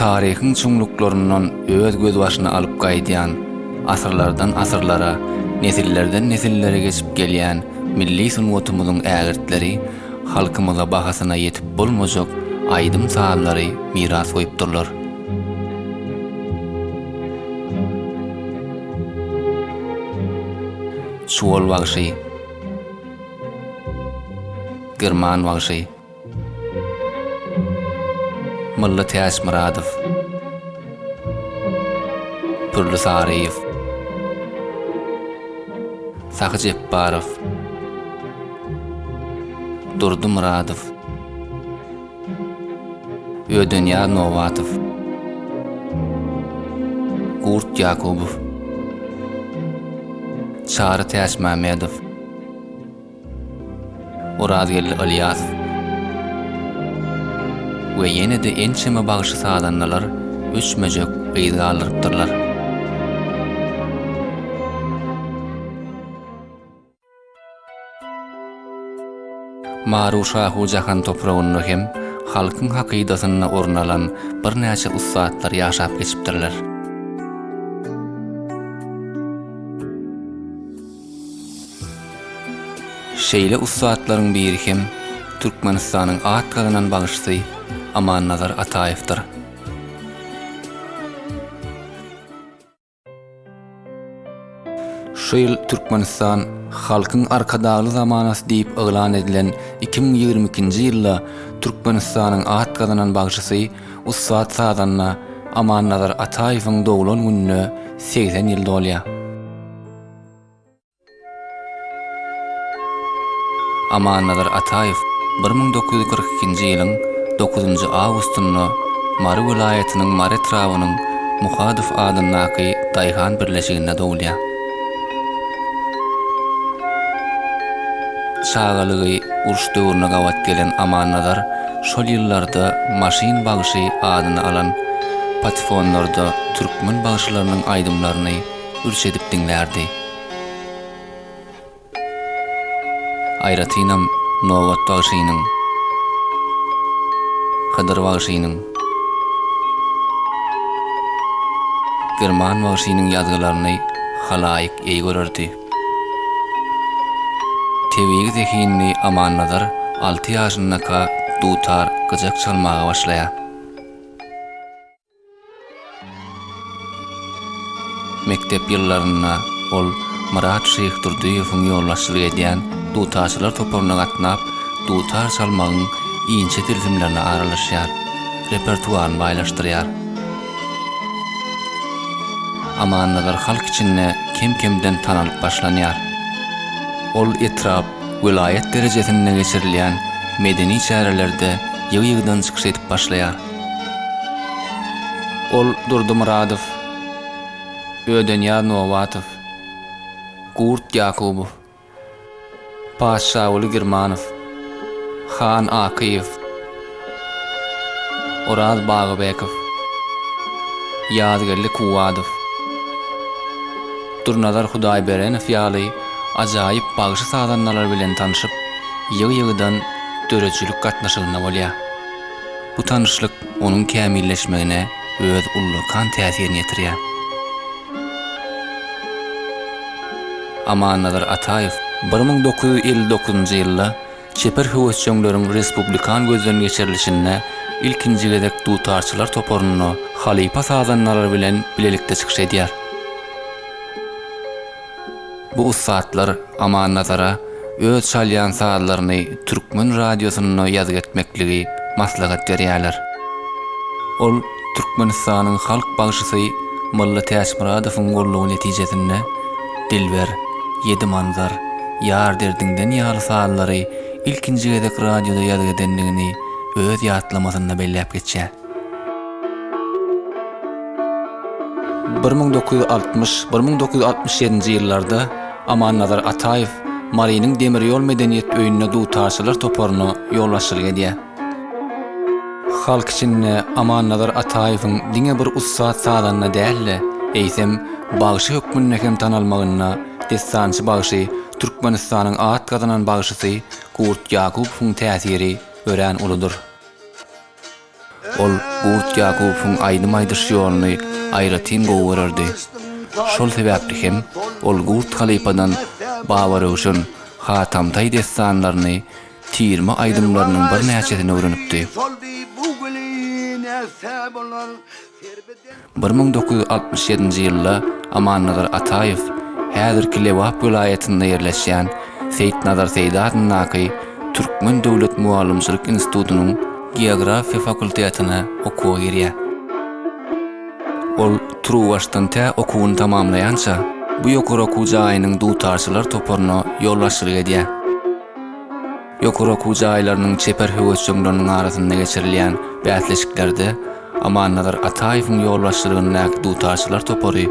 tarihin çumluklarından öz göz başına alıp gaýdýan, asırlardan asırlara, nesillerden nesillere geçip gelýän milli sunwatumyzyň ägirtleri halkymyza bahasyna ýetip bolmajak aýdym sahallary miras goýupdurlar. Suol wagşy German wagşy Mulla Täş Muradow Pürlü Sariyev. Sahy Jebbarow Durdu Muradow Ödünya Novatow Gurt Yakubow Çağrı Täş Mehmedow Urazgel Aliyasow we ýene de ençeme bagyşy sağlannalar üç möjek gyýdy alypdyrlar. Maruşa hu jahan topragyny hem halkyň hakydasyna ornalan bir näçe ussatlar ýaşap geçipdirler. Şeýle ussatlaryň biri hem Türkmenistanyň at galynan Nazar Ataev'dir. Şu ýyl Türkmenistan halkyň arkadaly zamanasy diýip yglan edilen 2022-nji ýylda Türkmenistanyň at gazanan bagşysy Ussat Sadanna Aman Nazar Ataewiň doglan gününe 80 ýyl dolýar. Aman Nazar Ataew 1942-nji ýylyň 9-njy awgustyny Mary vilayatynyň Mary trawynyň Muhadyf adyndaky Dayhan birleşiginde doğulýar. Çağalygy uruş döwrüne gawat gelen amanadar şol ýyllarda maşin bagyşy adyny alan patifonlarda türkmen bagyşlarynyň aýdymlaryny ürs edip dinlärdi. Ayratinam bagyşynyň Kadar Vagşynyň German Vagşynyň ýazgylaryny halaýyk eý görerdi. Tewigi zehinni amannadar 6 ýaşynda ka dutar gyjak çalmaga başlaya. Mektep ýyllaryna ol Murat Şeyh Durdiýewiň ýollaşçylygy edýän dutaçylar toparına gatnap, dutar çalmagyň iňçe tilfimlerine aralaşýar, repertuaryn baýlaşdyrýar. Amannalar halk içinde kim kimden tanalyp başlanýar. Ol etrap, vilayet derejesinde geçirilýän medeni çärelerde ýyg-ýygdan çykyş edip başlaýar. Ol Durdumuradow, Ödenya Novatow, Gurt Yakubov, Paşa Girmanov, Khan Akiyev Oraz Bağabekov Yazgirli Kuvadow Durnazar Hudaýberenov ýaly ajaýyp bagşy sazannalar bilen tanışyp ýyg-ýygydan dörejçilik gatnaşygyna bolýar. Bu tanışlyk onun kämilleşmegine öz ullukan täsirini ýetirýär. Amanadar Atayev 1959-njy ýylda şeper höwesçöňleriň respublikan gözden geçirilişine ilkinji gezek dutarçylar toporuny halipa sazanlalar bilen bilelikde çykyş edýär. Bu ussatlar aman nazara öz çalyan saatlaryny Türkmen radiosyny ýazgy etmekligi maslahat berýärler. Ol Türkmenistanyň halk bagşysy Molla Täş Muradowyň gollugy netijesinde Dilber, Yedi Manzar, Yar derdinden ýaly saatlary ilkinji gedek radioda ýazyk edenligini öz ýatlamasyna belläp geçýär. 1960-1967-nji ýyllarda Aman Nazar Ataev Marynyň demir ýol medeniýet öýüne dutarçylar toporuny ýolbaşçylyk edýär. Halk içinde Aman Nazar Ataewiň diňe bir ussat sadanna dälle, eýsem bagyşy hökmüne hem tanalmagyna destançy bagyşy Türkmenistanyň at gazanan bagyşysy Gurt Yakup'un täsiri ören uludur. Ol Gurt Yakup'un aýdym aýdyş ýoluny aýratyn gowurardy. Şol sebäpli hem ol Gurt halipadan Bawaröşün Hatamtay destanlaryny tirme aydymlarynyň bir näçesini öwrenipdi. 1967-nji ýylda Amannazar Ataýew häzirki Lewap vilayetinde ýerleşýän Seyit Nazar Seydatın naqi Türkmen Döwlet Muallimçilik Institutunyň Geografiya fakultetyna okuwa girýär. Ol Truwashdan tä okuwyny tamamlaýança, bu ýokura kujaýynyň dutarçylar toporuna ýollaşylyk edýär. Ýokura kujaýlarynyň çeper höwesçüňläriniň arasynda geçirilýän bätleşiklerde Aman Ataýewiň Ataýewiň ýollaşçylygynyň dutarçylar topory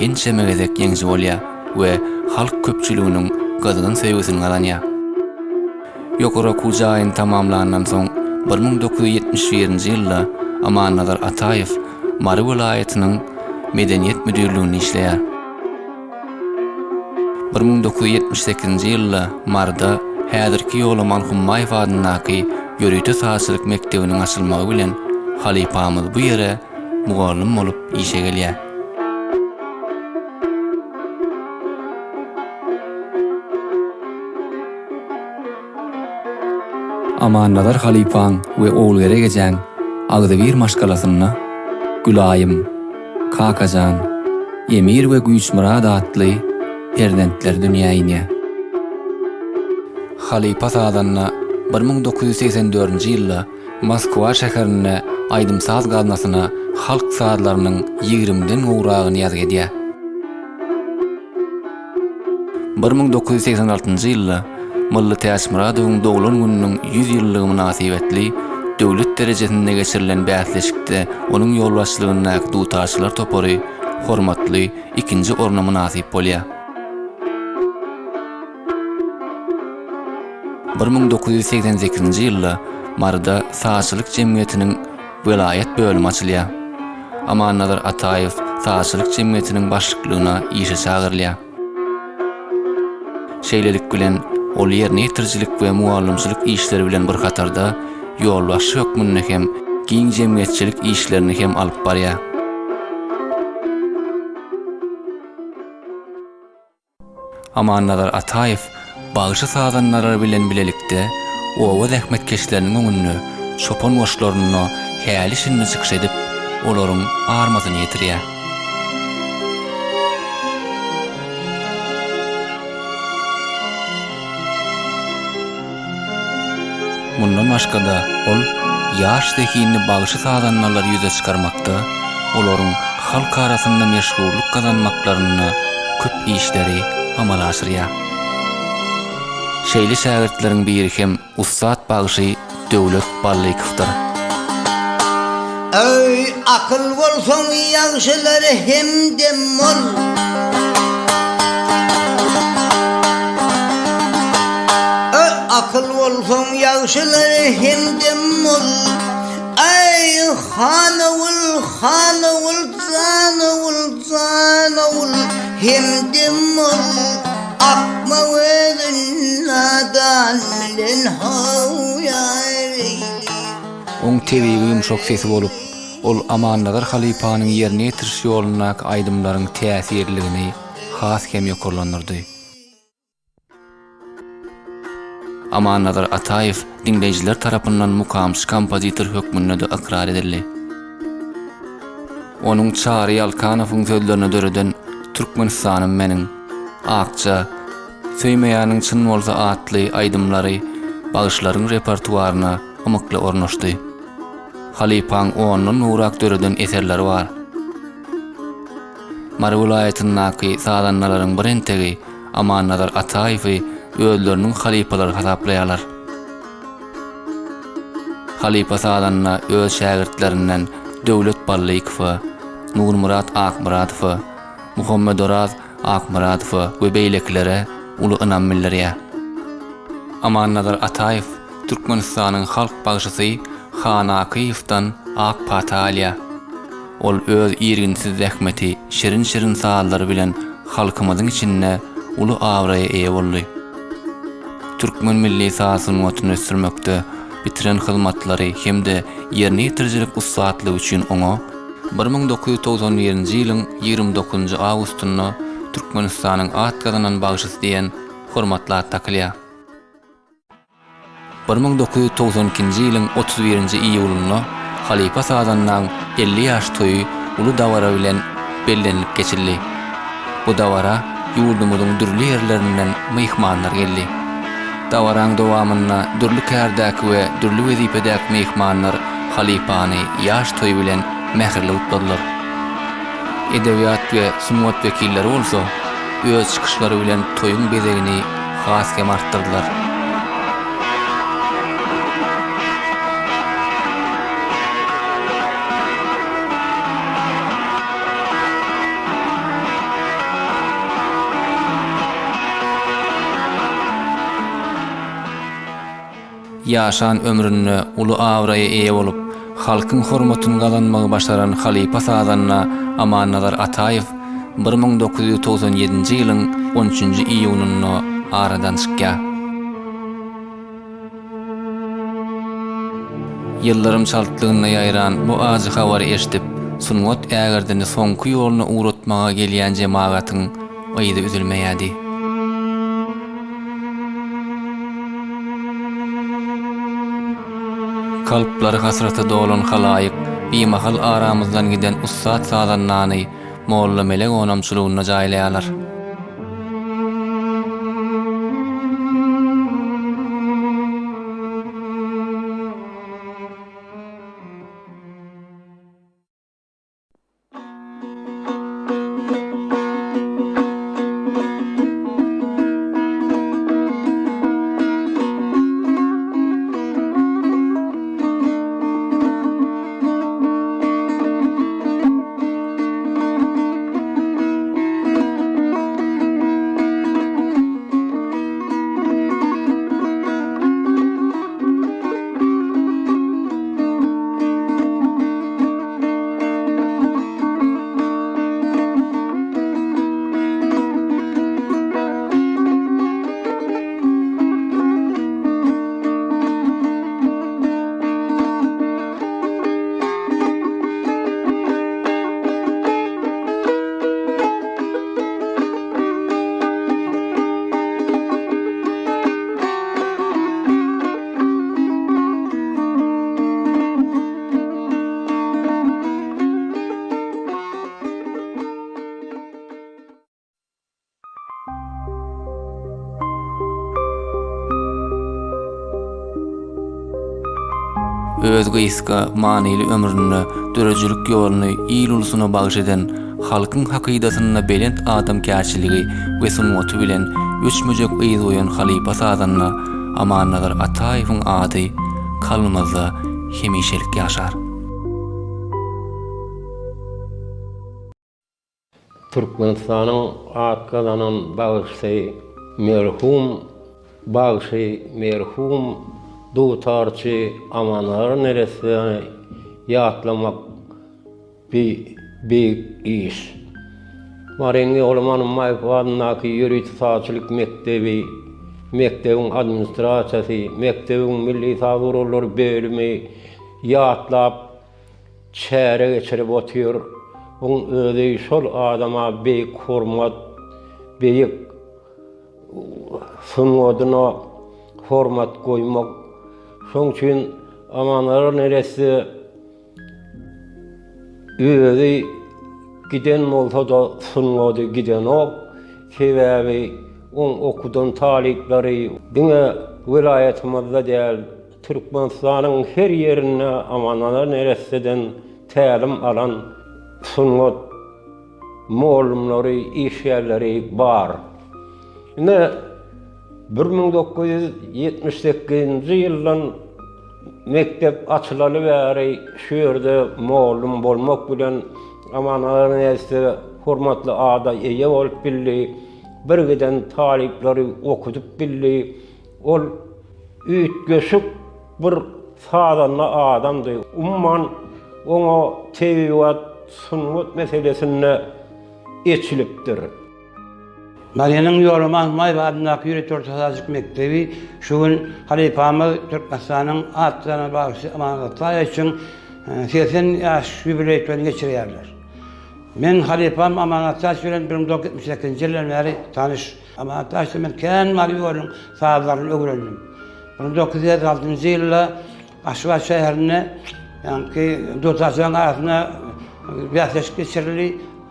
ýençe megedek ýeňzi bolýar we halk köpçüliginiň gazynyň sevgisini alanýar. Ýokary okuw jaýyny tamamlanandan soň 1971-nji ýylda Amannazar Ataýew Mary vilayatynyň medeniýet müdürlügini işleýär. 1978-nji ýylda Marda häzirki ýoly Malhum Maýew adynaky Ýörüýte Saçylyk Mekdebiniň açylmagy bilen halipamyz bu ýere mugallim bolup işe gelýär. Amannazar halipaň we oğulgere geçen Agdybir maşgalasyna Gülaýym, Kakajan, Emir we Güýçmurad atly perdentler dünýäine. Halipa sadanna 1984-nji ýylda Moskwa şäherine Aydymsaz gaznasyna halk saatlarynyň 20-den uğragyny ýazg edýär. 1986-njy ýylda Molla Täşmuradowyň doglan gününiň 100 ýyllygy münasibetli döwlet derejesinde geçirilen bäsleşikde onuň ýolbaşçylygyna dutarçylar topary hormatly ikinji orna münasip bolýar. 1988-nji ýylda Marda Saçylyk jemgyýetiniň vilayet bölümi açylýar. Amannazar Ataýew Saçylyk jemgyýetiniň başlyklaryna işe çagyrylýar. Şeýlelik bilen ol ýerine ýetirjilik we muallimçilik işleri bilen bir katarda ýolbaş hökmünde hem giň jemgyýetçilik işlerini hem alyp barýar. Amannazar Ataýew bagyşy sadanlary bilen bilelikde owa zähmetkeşleriniň öňünde şopan boşlaryny häli şinni çykyş edip olaryň armasyny ýetirýär. Mundan başga da ol ýaş zehini bagşy sadanmalar ýüze çykarmakda, olaryň halk arasynda meşgurluk kazanmaklaryny köp işleri amal aşyrýar. Şeýli şagirdleriň biri hem ustad bagşy Döwlet Ballykovdyr. Öý akıl bolsaň ýagşylary hem de mol, ýagşylary hem de mol. Ay hanawul zanawul zanawul hem de mol. Akma wedin nadan bilen hawyary. Oň tebigi ýumşak sesi bolup, ol Amannazar halipanyň ýerine ýetiriş ýoluna aýdymlaryň täsirligini has hem Ama Nazar Ataev dinleyiciler tarafından mukamsız kompozitor hökmünde de akrar edildi. Onun Çağrı Yalkanov'un sözlerine döreden Türkmenistan'ın menin, Akça, Söymeyanın çın adlı aydımları, bağışların repertuarına umukla ornoşdu. Halipang onun uğrak döreden eserleri var. Mari vilayatın naki sadanlaların birintegi Aman Nazar Ataev'i öýleriniň halipalary hasaplaýarlar. Halipa sadanna öz şagirdlerinden Döwlet Nur Nurmurat Akmuratow, Muhammed Oraz Akmuratow we beýleklere uly ynam milleriä. Amannadar Ataýew Türkmenistanyň halk bagşysy Xana Kiyevdan Ak Patalya. Ol öz ýerginsiz zähmeti, şirin-şirin saallar bilen halkymyzyň içinde uly awraya eýe boldy. Türkmen milli sasyny ötüne sürmekde bitiren hyzmatlary hem-de ýerine ýetirjilik ussatlygy üçin oňa 1991-nji ýylyň 29-njy awgustunda Türkmenistanyň at gazanan bagşysy diýen hormatly at takylýar. 1992-nji ýylyň 31-nji iýulunda Halipa Sazanyň 50 ýaş toýu ulu dawara bilen bellenip geçildi. Bu dawara ýurdumyzyň dürli ýerlerinden myhmanlar geldi. Davaran dowamyna dürli kärdäki we dürli wezipedäki mehmanlar halipany ýaş toy bilen mähirli utdurlar. Edebiýat we sunwat wekilleri bolsa öz çykyşlary bilen toyun bezegini has kemartdyrlar. yaşan ömrünü ulu avraya eýe bolup halkyň hormatyny gazanmagy başaran halipa sazanyna Amannazar Ataýew 1997-nji ýylyň 13-nji iýunyny aradan çykýar. Yıllarım çaltlygyny ýaýran bu azy habar eşdip, sunwat ägirdini soňky ýoluna uğratmaga gelýän jemaagatyň aýdy üzülmeýärdi. Kalplary hasrata dolan halayık, bimahal aramızdan giden ussat sazan nani, molla melek onamçılığına caylayalar. özgü iska manili ömrünü, döröcülük yolunu iyil ulusuna bağış eden, halkın hakidasyna belent adam kärçiligi ve sunuatu bilen üç mücek iyiz oyan halipa sadanna aman nazar atayfın adı kalmazda hemişelik yaşar. Türkmenistan'ın atkazanan bağışsay merhum, bağışsay merhum dutarçy amanlar neresi ýatlamak bir bir iş. Marengi olmanın mayfanaki yürüt saçılık mektebi, mektebin administrasiyasi, mektebin milli savurulur bölümü yatlap çäre geçirip otuyor. Onun ödü şol adama bir hormat, büyük sunwadına hormat koymak. Şoň üçin amanlar neresi ödü giden bolsa da sunwady giden ok. Sebäbi on okudan talipleri diňe vilayatimizde däl Türkmenistanyň her ýerine amanlar neresiden tälim alan sunwat molumlary, iş ýerleri bar. Ine 1978-nji ýyldan mektep açylaly bäri şu ýerde molum bolmak bilen amanlar näse hormatly ada eýe bolup bildi. Bir giden talipleri okudup bildi. Ol üýt göşük bir sadanly adamdy. Umman oňa tebiwat sunwat meselesine eçilipdir. Mariyanın yolu Mahmay adındaki yürütür tasazcık mektebi şu gün Halifamız Türkmenistan'ın atlarına bağışı amanatlar için e, 80 yaş jubileytörünü geçiriyorlar. Men halifam amanatlar süren 1978 yıldan beri tanış. Amanatlar işte ben kendi Mariyo'nun sağlarını öğrendim. 1976 yılda Aşva şehrine yani ki dotasyon arasında bir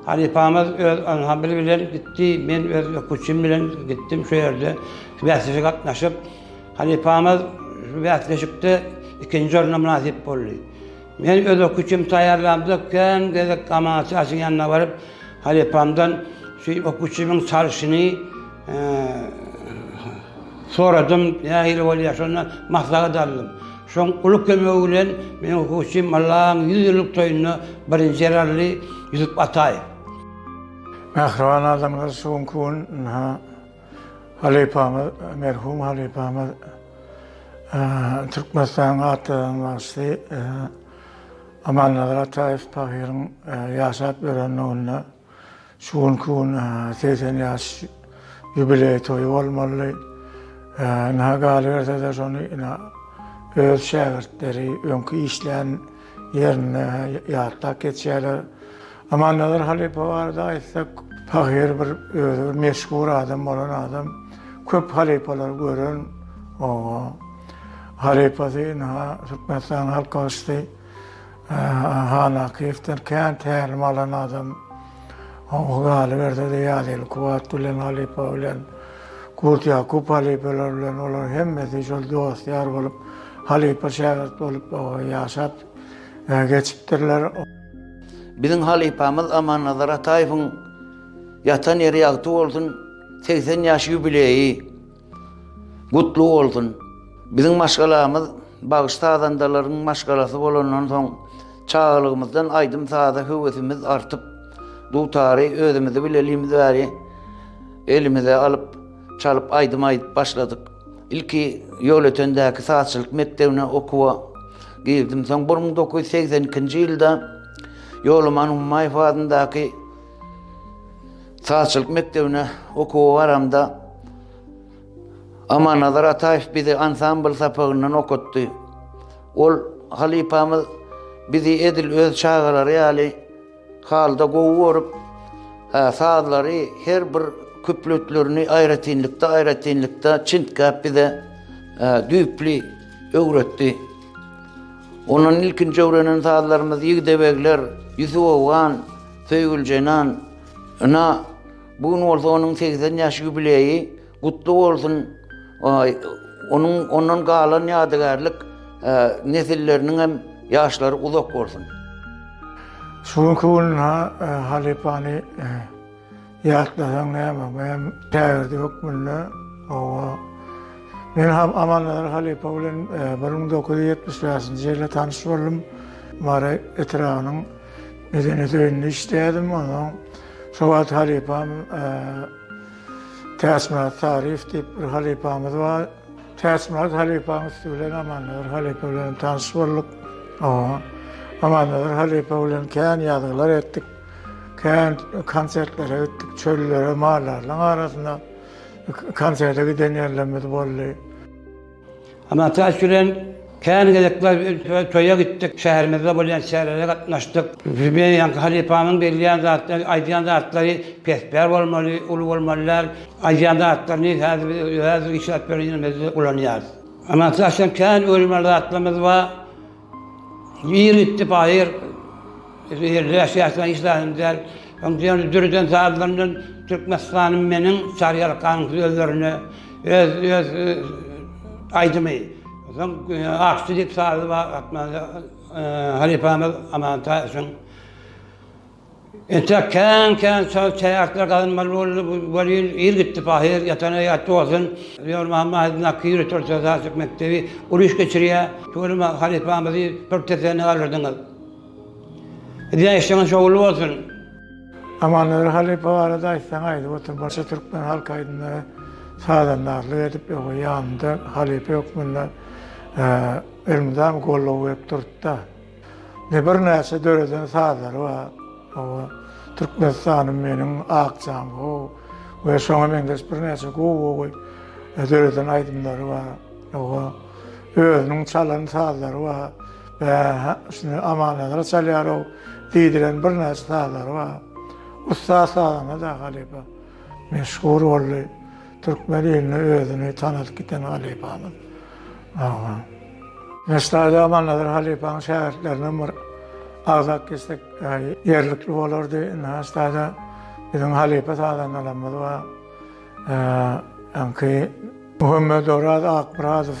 geçirildi. Halifamız öz anhambil bilen gitti. Ben öz kuçum bilen gittim şu yerde. Biyaseşe katlaşıp Halifamız biyaseşikte ikinci oruna münasip oldu. Ben öz kuçum tayarlandı. Ken gezek amanatı açın yanına varıp Halifamdan şu okuçumun çalışını eee soradım ya hili vali yaşından maslağa daldım. Şon uluk kömöğülen men hukuşim Allah'ın yüz yıllık toyunu birinci herhalde Yusuf Atay. Mehraban adamlar son kun ha Halifamız, merhum Halifamız eee, Türkmenistan atlarından başlı eee, Amanlar Ataif Pahir'in eee, yaşap verenliğine son kun eee, 80 yaş jubiley toyu olmalı. Eee, Naha galibiyete de sonu öz şagirtleri önkü işleyen yerine yatlak geçerler. Amanlar halife vardı aytsak Pahir bir özü meşhur adam olan adam. Köp halifeler görün. O halifesi ha Türkmenistan halkası hana kiften kan terim alan adam. O galibiyete de yadil kuvat bilen halife bilen Kurt Yakup halifeler bilen olar hemmeti şol dost yar bolup halife şagirt bolup o yaşap e, geçiptirler. Bizim halifamız Aman Atayf'ın yatan yeri yaktı olsun 80 yaş jubileyi kutlu olsun. Bizim maşgalamız bağışta adandaların maşgalası olandan son çağlığımızdan aydım sağda hüvvetimiz artıp bu tarih özümüzü bileliğimiz var elimize alıp çalıp aydım ayıp başladık. İlki yol ötendeki saatçılık mektebine okuva girdim. Son 1982 yılda yoluman Ummay Fadındaki saatçılık mektebine okuva varamda Aman Nazar Atayf bizi ansambl sapığından okuttu. Ol halifamız bizi edil öz çağaları yani halda kovurup ha, sağları her bir küplütlerini ayratinlikte ayratinlikte çintkap bize düpli öğretti. Onun ilkinci öğrenen sağlarımız Yigdebekler, Yusuf Oğan, Söygül Cenan, na bugün olsa onun 80 yaş jubileyi kutlu olsun. Ay, Onun onun kalan yadigarlık e, nesillerinin hem yaşları uzak olsun. Şun kun ha e, halipani yatlasan ne ama ben çağırdı ben ham amanlar halipa bilen e, 1975 yılda tanış oldum. Mara etrafının medeniyet öğününü işledim onun. Şovat halipam e, Tesmirat tarif deyip bir halifamız var. Tesmirat halifamız bilen amanlar halipa bilen tanış olduk. O amanlar halipa bilen kendi yazılar ettik. Kendi konsertlere gittik, çöllere, mağaraların arasında giden yerlerimiz oldu. Ama taşüren kendi gedekler köye gittik. Şehrimizde bulunan şehirlere katlaştık. Ben yani halifamın belirleyen zatları, aydiyan zatları pesper olmalı, ulu olmalılar. Aydiyan zatlarını hazır, işaret bölümümüzde kullanıyoruz. Ama taşüren kendi ölümler zatlarımız var. Bir gitti bahir. Yaşayan işlerimizden. Ondan dürüden zatlarının Türkmenistan'ın benim çaryalıkan sözlerini öz, öz, aydımı. O zaman e, aksilik sağlığı var. Atmadı. E, halifamız aman taşın. Ente kan kan çay çayaklar kalınmalı oldu. Böyle il gitti pahir yatana yattı olsun. Diyor Muhammed Nakir Tasdik Mektebi. Uruş geçiriyor. Şöyle halifamızı pörtesini alırdınız. Diye işin şoğlu olsun. Amanlar halife işte haydi otur başa Türkmen halk aydınları sağdan narlı edip yok yanında halife yok bunlar e, elimden kollu hep turtta. Ne bir neyse döreden sağlar var. O Türkmenistan'ın benim akçam o ve şoňa meňdes bir näçe gowy döredin aýdymlary bar. Oga özüniň çalan sazlary bar. Ve şunu amanatlara çalýar o diýdilen bir näçe sazlary bar. Usta sazana da galiba meşhur boldy. Türkmen elini özüni tanadyp giten galipamyz. Aha. Mestada amanatlar halipaň şäherlerinden bir azak kestek yerlikli bolardy. Mestada bizim halipa sağdan alamaz wa anki Muhammed Orad Akmuradov,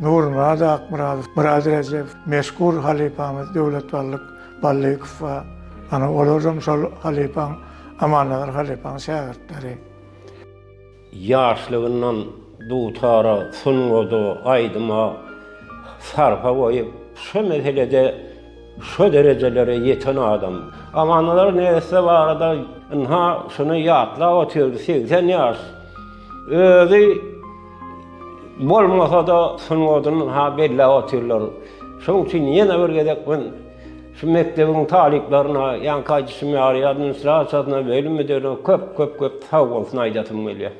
Nur Murad Akmuradov, Murad Recep, meşhur halipamız devlet varlık Ballikov ve ana olurum sol halipan amanlar halipan şagirdleri. yaşlığından dutara, sungodu, aydıma, sarfa koyup şu meselede şu derecelere yeten adam. Amanlar neyse var arada ha şunu yatla oturdu 80 yaş. Özü bolmasa da sungodun ha bella oturlar. Şoň üçin ýene bir gedek ben şu mektebiň taliplerine, yan kaçışı meğer administrasyona bölüm müdürü köp köp köp sağ olsun aýdatym gelýär.